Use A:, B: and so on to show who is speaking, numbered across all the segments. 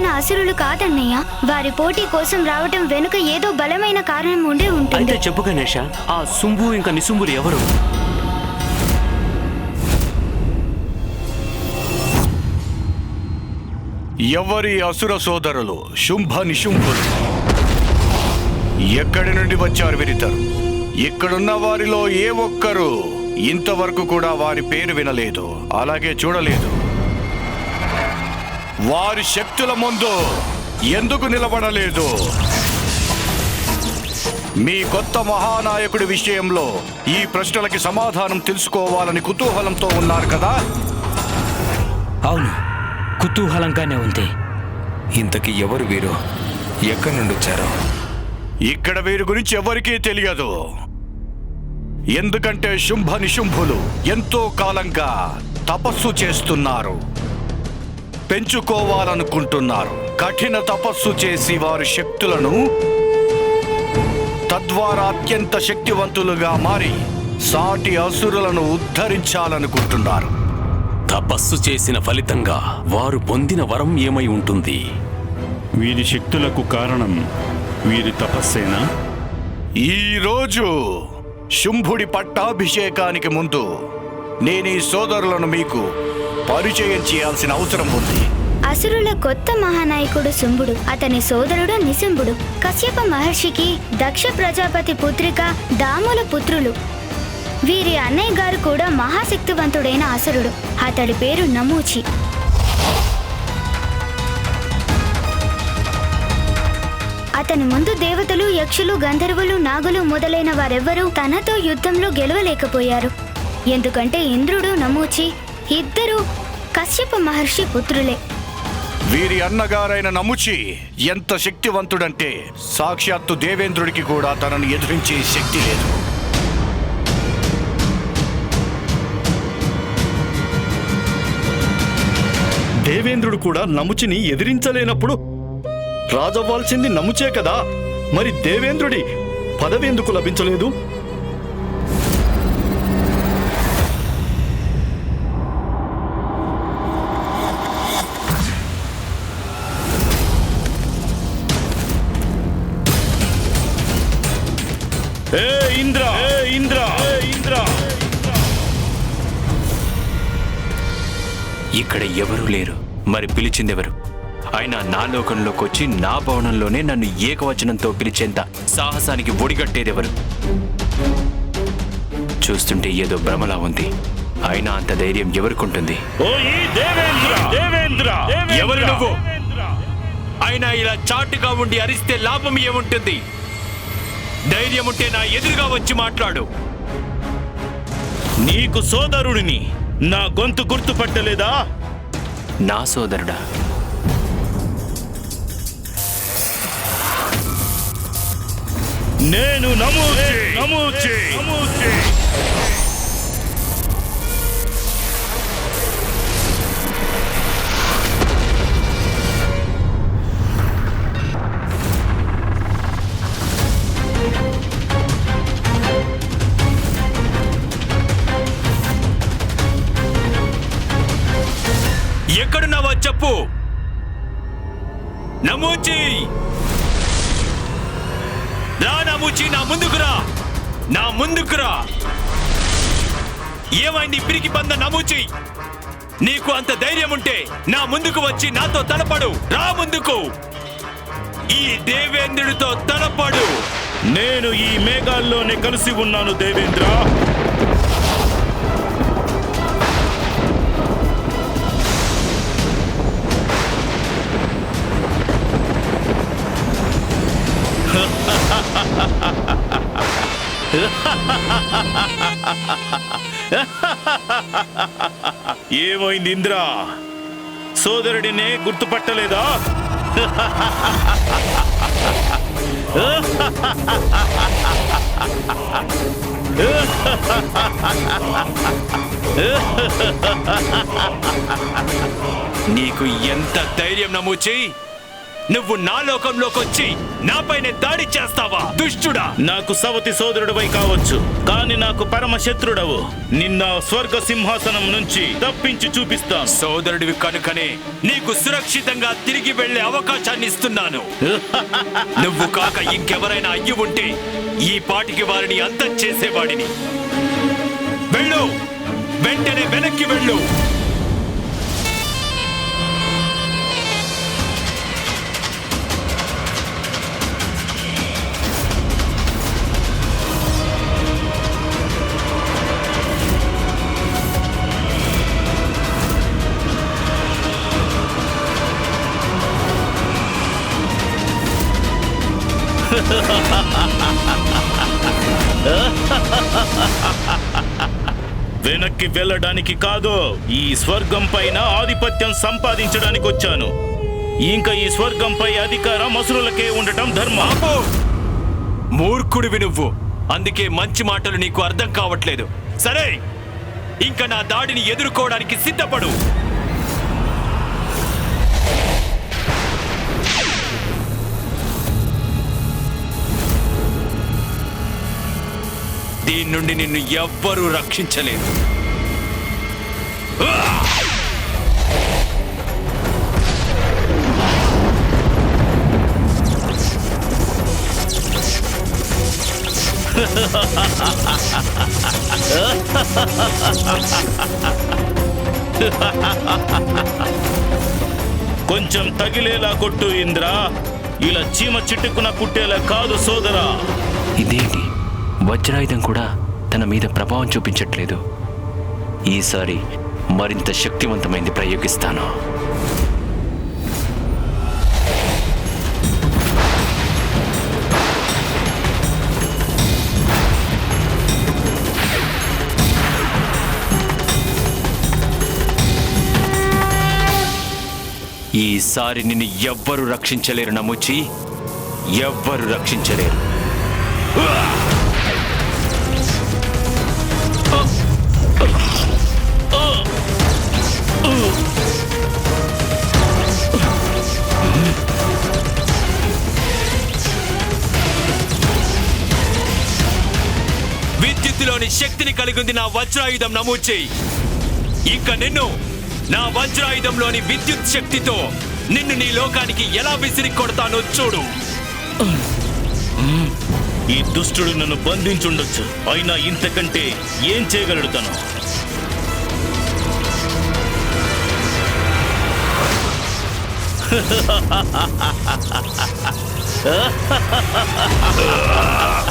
A: సామాన్యమైన అసురులు కాదన్నయ్య. వారి పోటీ కోసం రావటం వెనుక ఏదో బలమైన కారణం ఉండే
B: అయితే
A: ఉంటుంది
B: చెప్పు గణేష ఆ సుంబు ఇంకా నిసుంబులు ఎవరు?
C: ఎవరి అసుర సోదరులు శుంభ నిశుంభులు? ఎక్కడి నుండి వచ్చారు వీరిద్దరు? ఇక్కడున్న వారిలో ఏ ఒక్కరు ఇంతవరకు కూడా వారి పేరు వినలేదు అలాగే చూడలేదు. వారి శక్తుల ముందు ఎందుకు నిలబడలేదు? మీ కొత్త మహానాయకుడి విషయంలో ఈ ప్రశ్నలకి సమాధానం తెలుసుకోవాలని కుతూహలంతో ఉన్నారు కదా?
D: అవును. కుతూహలంగానే ఉంది.
E: ఇంతకీ ఎవరు వీరు? ఎక్కడి నుండి వచ్చారో?
C: ఇక్కడ వీరి గురించి ఎవరికీ తెలియదు. ఎందుకంటే శుంభ నిశుంభులు ఎంతో కాలంగా తపస్సు చేస్తున్నారు. పెంచుకోవాలనుకుంటున్నారు. కఠిన తపస్సు చేసి వారి శక్తులను తద్వారా అత్యంత శక్తివంతులుగా మారి సాటి అసురులను ఉద్ధరించాలనుకుంటున్నారు.
F: తపస్సు చేసిన ఫలితంగా వారు పొందిన వరం ఏమై ఉంటుంది?
G: వీరి శక్తులకు కారణం వీరి తపస్సేనా?
C: ఈ రోజు శుంభుడి పట్టాభిషేకానికి ముందు నేను ఈ సోదరులను మీకు పరిచయం చేయాల్సిన అవసరం ఉంది.
A: అసురుల కొత్త మహానాయకుడు శుంభుడు అతని సోదరుడు నిశుంభుడు. కశ్యప మహర్షికి దక్ష ప్రజాపతి పుత్రిక దాముల పుత్రులు. వీరి అన్నయ్య గారు కూడా మహాశక్తివంతుడైన అసురుడు. అతడి పేరు నమూచి. అతని ముందు దేవతలు యక్షులు గంధర్వులు నాగులు మొదలైన వారెవ్వరూ తనతో యుద్ధంలో గెలవలేకపోయారు. ఎందుకంటే ఇంద్రుడు నమూచి ఇద్దరు కశ్యప మహర్షి పుత్రులే.
C: వీరి అన్నగారైన నముచి ఎంత శక్తివంతుడంటే సాక్షాత్తు దేవేంద్రుడికి కూడా తనను ఎదిరించే శక్తి లేదు.
H: దేవేంద్రుడు కూడా నముచిని ఎదిరించలేనప్పుడు రాజవ్వాల్సింది నముచే కదా? మరి దేవేంద్రుడి పదవెందుకు లభించలేదు? ఏ ఇంద్ర! ఏ ఇంద్ర! ఏ ఇంద్ర!
D: ఇక్కడ ఎవరూ లేరు. మరి పిలిచిందెవరు? అయినా నా లోకంలోకి వచ్చి నా భవనంలోనే నన్ను ఏకవచనంతో పిలిచేంత సాహసానికి ఒడిగట్టేదెవరు? చూస్తుంటే ఏదో భ్రమలా ఉంది. అయినా అంత ధైర్యం ఎవరికుంటుంది? ఎవరు నువ్వు? అయినా ఇలా చాటుగా ఉండి అరిస్తే లాభం ఏముంటుంది? ధైర్యం ఉంటే నా ఎదురుగా వచ్చి మాట్లాడు.
G: నీకు సోదరుడిని నా గొంతు గుర్తుపట్టలేదా?
D: నా సోదరుడా.
G: నేను నమూచి నమూచి నమూచి.
D: ఎక్కడున్నావో చెప్పు. నమూచి. రా నమూచి నా ముందుకురా నా ముందుకురా ఏమైంది పిరికి పంద నమూచి? నీకు అంత ధైర్యం ఉంటే నా ముందుకు వచ్చి నాతో తలపడు. రా ముందుకు. ఈ దేవేంద్రుడితో తలపడు.
G: నేను ఈ మేఘాల్లోనే కలిసి ఉన్నాను దేవేంద్ర. ఏమైంది ఇంద్ర? సోదరుడినే గుర్తుపట్టలేదా?
D: నీకు ఎంత ధైర్యం నమూచి నువ్వు నా లోకంలోకి వచ్చి నాపైనే దాడి చేస్తావా? దుష్టుడా!
G: నాకు సవతి సోదరుడివై కావచ్చు కానీ నాకు పరమ శత్రుడవు నిన్న స్వర్గ సింహాసనం నుంచి తప్పించి చూపిస్తాను.
D: సోదరుడివి కనుకనే నీకు సురక్షితంగా తిరిగి వెళ్ళే అవకాశాన్ని ఇస్తున్నాను. నువ్వు కాక ఇంకెవరైనా అయ్యి ఉంటే ఈ పాటికి వారిని అంతం చేసేవాడిని. వెళ్ళు! వెంటనే వెనక్కి వెళ్ళు!
G: వెనక్కి వెళ్ళడానికి కాదు ఈ స్వర్గం పైన ఆధిపత్యం సంపాదించడానికి వచ్చాను. ఇంకా ఈ స్వర్గంపై అధికారం అసురులకే ఉండటం ధర్మం.
D: మూర్ఖుడివి నువ్వు. అందుకే మంచి మాటలు నీకు అర్థం కావట్లేదు. సరే! ఇంకా నా దాడిని ఎదుర్కోవడానికి సిద్ధపడు. దీని నుండి నిన్ను ఎవ్వరూ రక్షించలేరు.
G: కొంచెం తగిలేలా కొట్టు ఇంద్ర. ఇలా చీమ చిట్టుకున పుట్టేలా కాదు సోదరా.
B: ఇదేంటి? వజ్రాయుధం కూడా తన మీద ప్రభావం చూపించట్లేదు. ఈసారి మరింత శక్తివంతమైంది ప్రయోగిస్తాను. ఈసారి నిన్ను ఎవ్వరు రక్షించలేరు నమ్ముచి ఎవ్వరు రక్షించలేరు.
D: శక్తిని కలిగింది నా వజ్రాయుధం నమోదు చేయి. ఇంకా నిన్ను నా వజ్రాయుధంలోని విద్యుత్ శక్తితో నిన్ను నీ లోకానికి ఎలా విసిరి కొడతానో చూడు.
G: ఈ దుష్టుడు నన్ను బంధించుండొచ్చు. అయినా ఇంతకంటే ఏం చేయగలడు తను?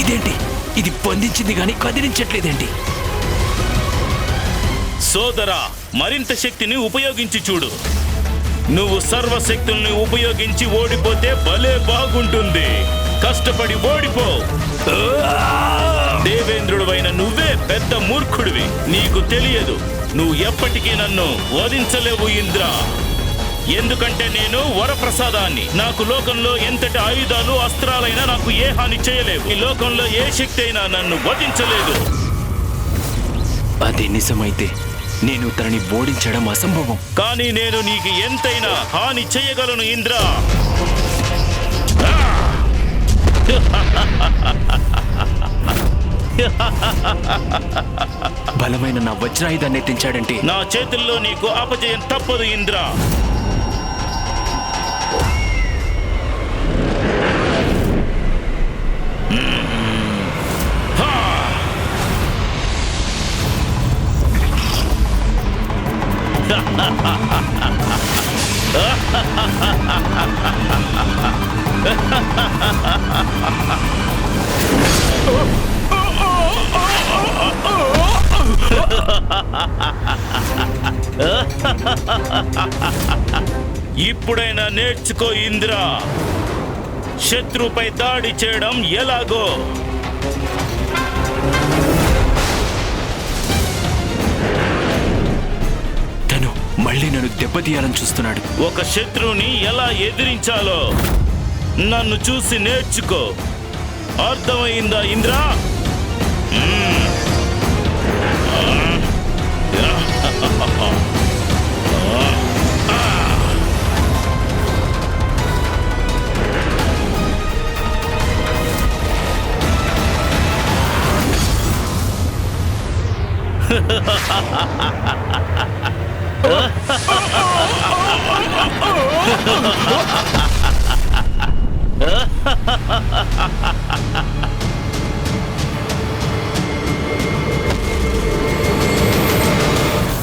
B: ఇదేంటి? ఇది బంధించింది కానీ కదిలించట్లేదేంటి?
G: సోదరా మరింత శక్తిని ఉపయోగించి చూడు. నువ్వు సర్వశక్తుల్ని ఉపయోగించి ఓడిపోతే భలే బాగుంటుంది. కష్టపడి ఓడిపో. దేవేంద్రుడువైన నువ్వే పెద్ద మూర్ఖుడివి. నీకు తెలియదు నువ్వు ఎప్పటికీ నన్ను వధించలేవు ఇంద్ర. ఎందుకంటే నేను వరప్రసాదాన్ని. నాకు లోకంలో ఎంతటి ఆయుధాలు అస్త్రాలైనా నాకు ఏ హాని చేయలేవు ఈ లోకంలో ఏ శక్తి అయినా నన్ను వధించలేదు.
B: అది నిజమైతే నేను తనని ఓడించడం అసంభవం.
G: కానీ నేను నీకు ఎంతైనా హాని చేయగలను ఇంద్ర.
B: బలమైన నా వజ్రాయుధాన్ని ఎత్తించాడంటే
G: నా చేతుల్లో నీకు అపజయం తప్పదు ఇంద్ర. ఇప్పుడైనా నేర్చుకో ఇంద్ర. శత్రుపై దాడి చేయడం ఎలాగో?
B: తను మళ్ళీ నన్ను దెబ్బతీయాలని చూస్తున్నాడు.
G: ఒక శత్రువుని ఎలా ఎదిరించాలో నన్ను చూసి నేర్చుకో. అర్థమైందా ఇంద్ర?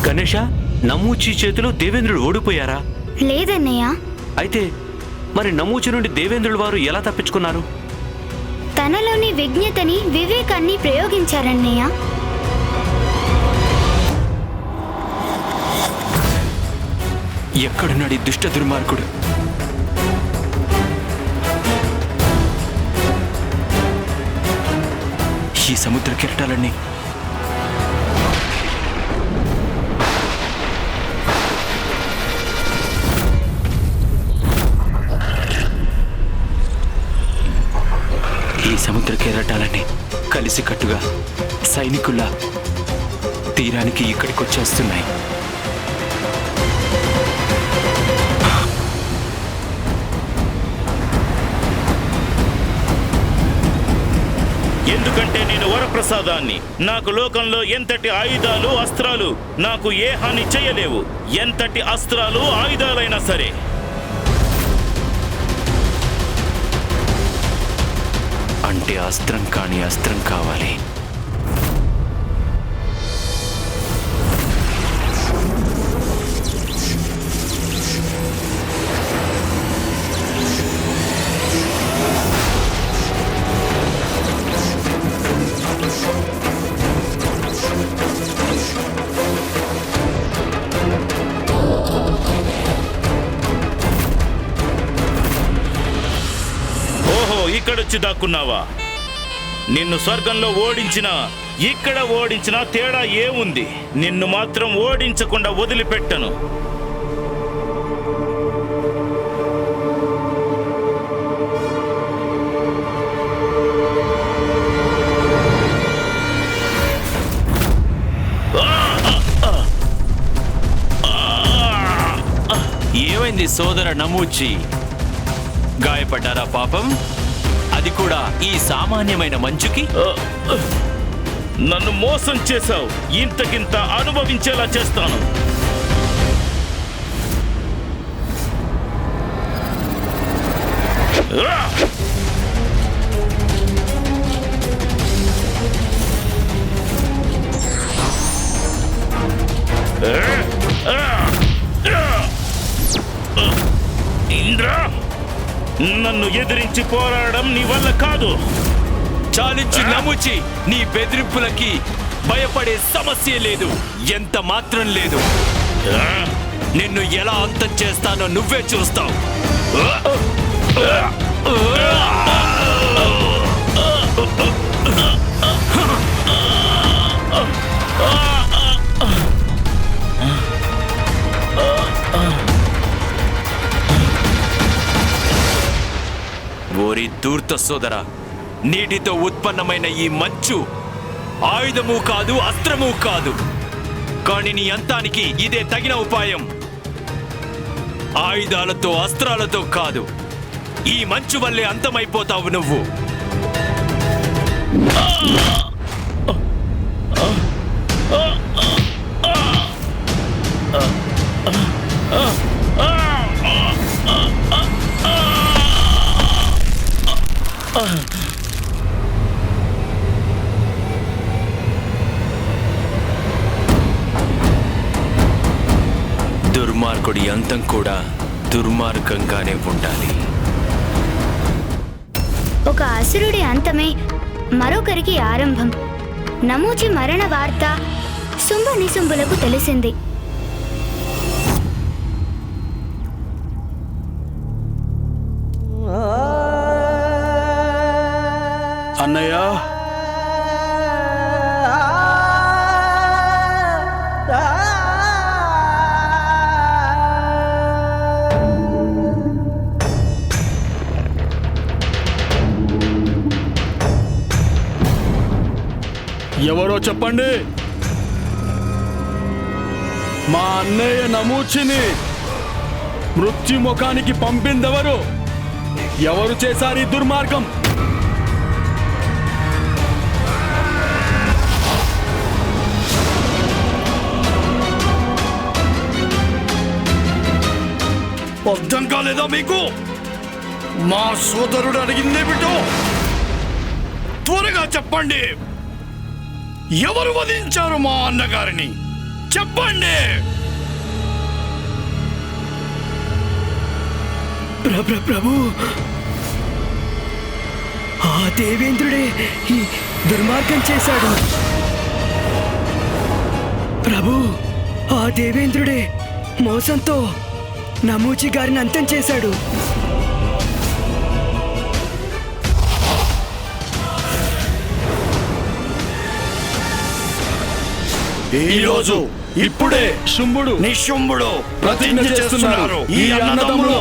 D: గణేష నమూచి చేతిలో దేవేంద్రుడు ఓడిపోయారా?
A: లేదన్నయ్య.
D: అయితే మరి నమూచి నుండి దేవేంద్రుడు వారు ఎలా తప్పించుకున్నారు?
A: తనలోని విజ్ఞతని వివేకాన్ని ప్రయోగించారన్నయ్య.
B: ఎక్కడున్నాడు ఈ దుష్ట దుర్మార్గుడు? ఈ సముద్ర కిరటాలన్నీ ఈ సముద్ర కిరటాలన్నీ కలిసికట్టుగా సైనికుల తీరానికి ఇక్కడికి వచ్చేస్తున్నాయి
G: ఎందుకంటే నేను వరప్రసాదాన్ని. నాకు లోకంలో ఎంతటి ఆయుధాలు అస్త్రాలు నాకు ఏ హాని చేయలేవు. ఎంతటి అస్త్రాలు ఆయుధాలైనా సరే.
B: అంటే అస్త్రం కాని అస్త్రం కావాలి.
G: దాక్కున్నావా? నిన్ను స్వర్గంలో ఓడించిన ఇక్కడ ఓడించిన తేడా ఏముంది? నిన్ను మాత్రం ఓడించకుండా వదిలిపెట్టను.
D: ఏమైంది సోదర నమూచి? గాయపడ్డారా పాపం? అది కూడా ఈ సామాన్యమైన మంచుకి?
G: నన్ను మోసం చేశావు. ఇంతకింత అనుభవించేలా చేస్తాను. రా! నన్ను ఎదిరించి పోరాడడం నీ వల్ల కాదు
D: చాలించి నమ్ముచి నీ బెదిరింపులకి భయపడే సమస్య లేదు ఎంత మాత్రం లేదు నిన్ను ఎలా అంతం చేస్తానో నువ్వే చూస్తావు ఓరి దూర్త సోదర నీటితో ఉత్పన్నమైన ఈ మంచు ఆయుధము కాదు అస్త్రము కాదు. కాని నీ అంతానికి ఇదే తగిన ఉపాయం. ఆయుధాలతో అస్త్రాలతో కాదు. ఈ మంచు వల్లే అంతమైపోతావు నువ్వు. దుర్మార్గుడి అంతం కూడా దుర్మార్గంగానే ఉండాలి.
A: ఒక అసురుడి అంతమే మరొకరికి ఆరంభం. నమూచి మరణ వార్త శుంభ నిశుంభులకు తెలిసింది.
H: అన్నయ్య ఎవరో చెప్పండి. మా అన్నయ్య నమూచిని మృత్యుముఖానికి పంపిందెవరు? ఎవరు చేశారు ఈ దుర్మార్గం?
C: అర్థం కాలేదా మీకు? మా సోదరుడు అడిగిందే బిడ్డో త్వరగా చెప్పండి. ఎవరు వధించారు మా అన్నగారిని? చెప్పండి!
H: ప్రభు! ఆ దేవేంద్రుడే ఈ దుర్మార్గం చేశాడు. ప్రభు ఆ దేవేంద్రుడే మోసంతో నమూచి గారిని అంతం చేశాడు.
C: ఈ రోజు ఇప్పుడే
H: శుంభుడు
C: నిశుంభుడు
H: ప్రతిజ్ఞ చేస్తున్నారు.
C: ఈ అన్నదమ్ములు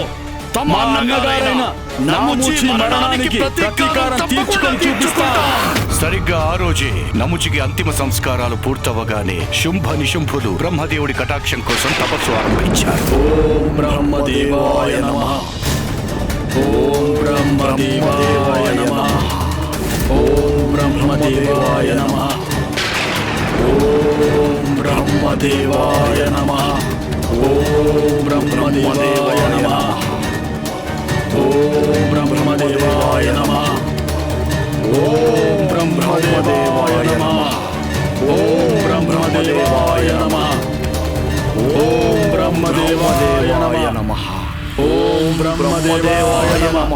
C: తమ అన్నగారైన నముచి మరణానికి ప్రతీకారం
H: తీర్చుకొని
C: తీర్చుకుంటాం. సరిగ్గా ఆ రోజే నముచికి అంతిమ సంస్కారాలు పూర్తవగానే శుంభ నిశుంభులు బ్రహ్మదేవుడి కటాక్షం కోసం తపస్సు ఆరంభించారు.
H: బ్రహ్మదేవాయ నమ. ఓం బ్రహ్మదేవాయ నమ. ఓం బ్రహ్మదేవాయ నమ. ఓం బ్రహ్మదేవాయ నమ. ఓం బ్రహ్మదేవాయ నమ. ఓం బ్రహ్మదేవాయ నమ. ఓం బ్రహ్మదేవాయ నమ. ఓం బ్రహ్మదేవాయ నమ. ఓం బ్రహ్మదేవాయ నమ. ఓం బ్రహ్మదేవాయ నమ.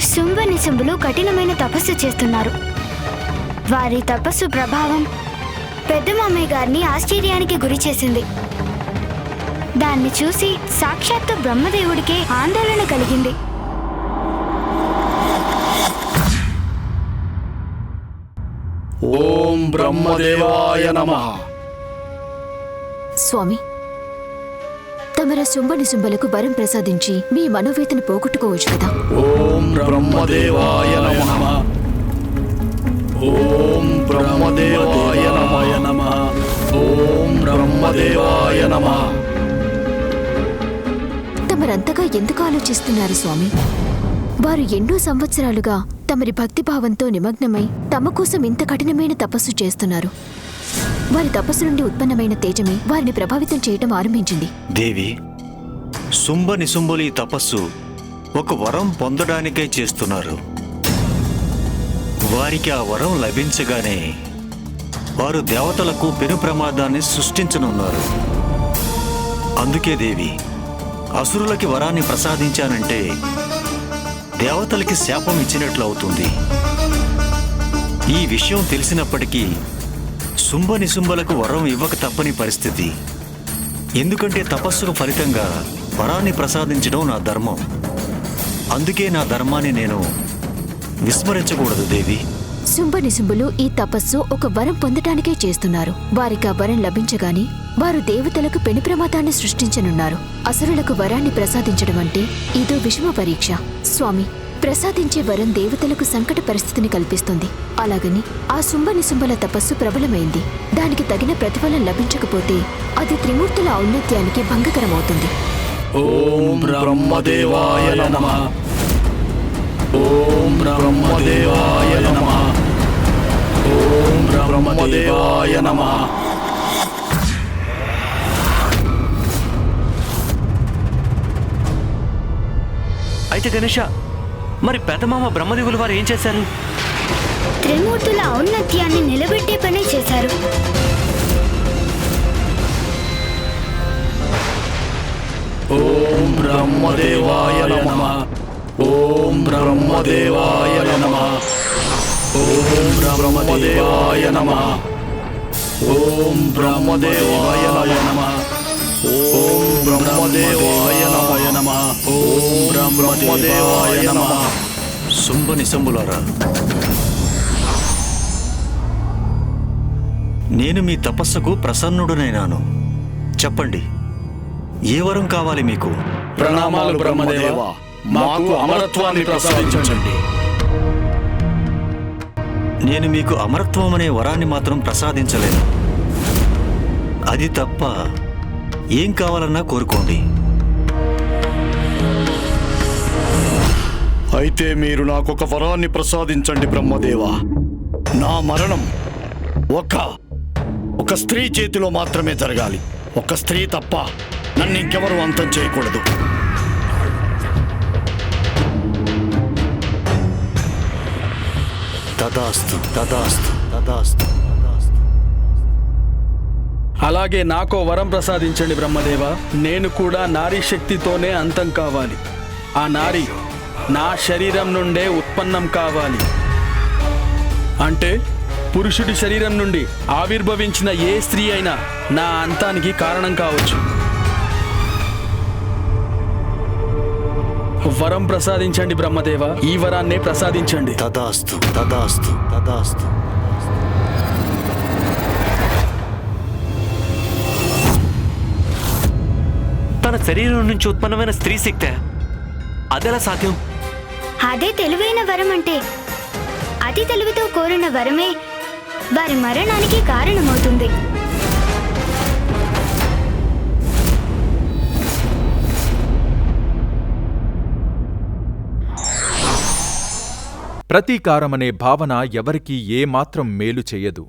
A: శుంభ నిశుంభులు కఠినమైన తపస్సు చేస్తున్నారు. వారి తపస్సు ప్రభావం పెద్ద మామయ్య గారిని ఆశ్చర్యానికి గురి చేసింది. దాన్ని చూసి సాక్షాత్తు బ్రహ్మదేవుడికే ఆందోళన కలిగింది.
H: ఓం బ్రహ్మదేవాయ నమ.
I: స్వామి తమర శుంభని శుంభలకు వరం ప్రసాదించి మీ మనోవేతను పోగొట్టుకోవచ్చు కదా?
H: ఓం బ్రహ్మదేవాయ నమ. ఓం బ్రహ్మదేవాయ నమ. ఓం బ్రహ్మదేవాయ నమ.
I: తమరంతగా ఎందుకు ఆలోచిస్తున్నారు స్వామి? వారు ఎన్నో సంవత్సరాలుగా తమరి భక్తిభావంతో నిమగ్నమై తమ కోసం ఇంత కఠినమైన తపస్సు చేస్తున్నారు. వారి తపస్సు నుండి ఉత్పన్నమైన తేజమే వారిని ప్రభావితం చేయటం ఆరంభించింది.
J: దేవి శుంభ నిశుంభులు ఈ తపస్సు ఒక వరం పొందడానికే చేస్తున్నారు. వారికి ఆ వరం లభించగానే వారు దేవతలకు పెను ప్రమాదాన్ని సృష్టించనున్నారు. అందుకే దేవి అసురులకి వరాన్ని ప్రసాదించానంటే దేవతలకి శాపం ఇచ్చినట్లు అవుతుంది. ఈ విషయం తెలిసినప్పటికీ శుంభ నిశుంభలకు వరం ఇవ్వక తప్పని పరిస్థితి. ఎందుకంటే తపస్సుకు ఫలితంగా వరాన్ని ప్రసాదించడం నా ధర్మం. అందుకే నా ధర్మాన్ని నేను విస్మరించకూడదు దేవి.
I: శుంభ నిశుంభులు ఈ తపస్సు ఒక వరం పొందటానికే చేస్తున్నారు. వారికి ఆ వరం లభించగానే వారు దేవతలకు పెను ప్రమాదాన్ని సృష్టించనున్నారు. అసురులకు వరాన్ని ప్రసాదించడం అంటే ఇదో విషమ పరీక్ష. స్వామి ప్రసాదించే వరం దేవతలకు సంకట పరిస్థితిని కల్పిస్తుంది. అలాగని ఆ శుంభ నిశుంభల తపస్సు ప్రబలమైంది. దానికి తగిన ప్రతిఫలం లభించకపోతే అది త్రిమూర్తుల ఔన్నత్యానికి భంగకరమవుతుంది.
H: ఓం బ్రహ్మదేవాయ నమ. ఓం బ్రహ్మదేవాయ నమ. ఓం బ్రహ్మదేవాయ నమ.
B: అయితే గణేష మరి పెదమామ బ్రహ్మదేవులు వారు ఏం చేశారు?
A: త్రిమూర్తుల ఔన్నత్యాన్ని నిలబెట్టే పనే చేశారు.
H: ఓం బ్రహ్మదేవాయ నమ. ఓం బ్రహ్మదేవాయ నమ. ఓం బ్రహ్మదేవాయ నమ. ఓం బ్రహ్మదేవాయ నమ. ఓం బ్రహ్మదేవాయ నమ. ఓం బ్రహ్మదేవాయ నమ.
J: శుంభ నిశంబులారా నేను మీ తపస్సుకు ప్రసన్నుడునైనాను. చెప్పండి ఏ వరం కావాలి మీకు?
H: ప్రణామాలు బ్రహ్మదేవా. మాకు అమరత్వాన్ని ప్రసాదించండి.
J: నేను మీకు అమరత్వం అనే వరాన్ని మాత్రం ప్రసాదించలేను. అది తప్ప ఏం కావాలన్నా కోరుకోండి.
C: అయితే మీరు నాకొక వరాన్ని ప్రసాదించండి బ్రహ్మదేవ. నా మరణం ఒక ఒక స్త్రీ చేతిలో మాత్రమే జరగాలి. ఒక స్త్రీ తప్ప నన్ను ఇంకెవరు అంతం చేయకూడదు.
J: తదాస్తు తదాస్తు తదాస్తు
H: అలాగే నాకో వరం ప్రసాదించండి బ్రహ్మదేవ. నేను కూడా నారీ శక్తితోనే అంతం కావాలి. ఆ నారి నా శరీరం నుండే ఉత్పన్నం కావాలి. అంటే పురుషుడి శరీరం నుండి ఆవిర్భవించిన ఏ స్త్రీ అయినా నా అంతానికి కారణం కావచ్చు. వరం ప్రసాదించండి బ్రహ్మదేవ ఈ వరాన్నే ప్రసాదించండి.
J: తదాస్తు తదాస్తు తదాస్తు.
B: తన శరీరం నుంచి ఉత్పన్నమైన స్త్రీ శక్తే అదెలా సాధ్యం?
A: అదే తెలివైన వరం అంటే అతి తెలివితో కోరిన వరమే వారి మరణానికి కారణమవుతుంది.
K: ప్రతీకారమనే భావన ఎవరికీ ఏమాత్రం మేలు చెయ్యదు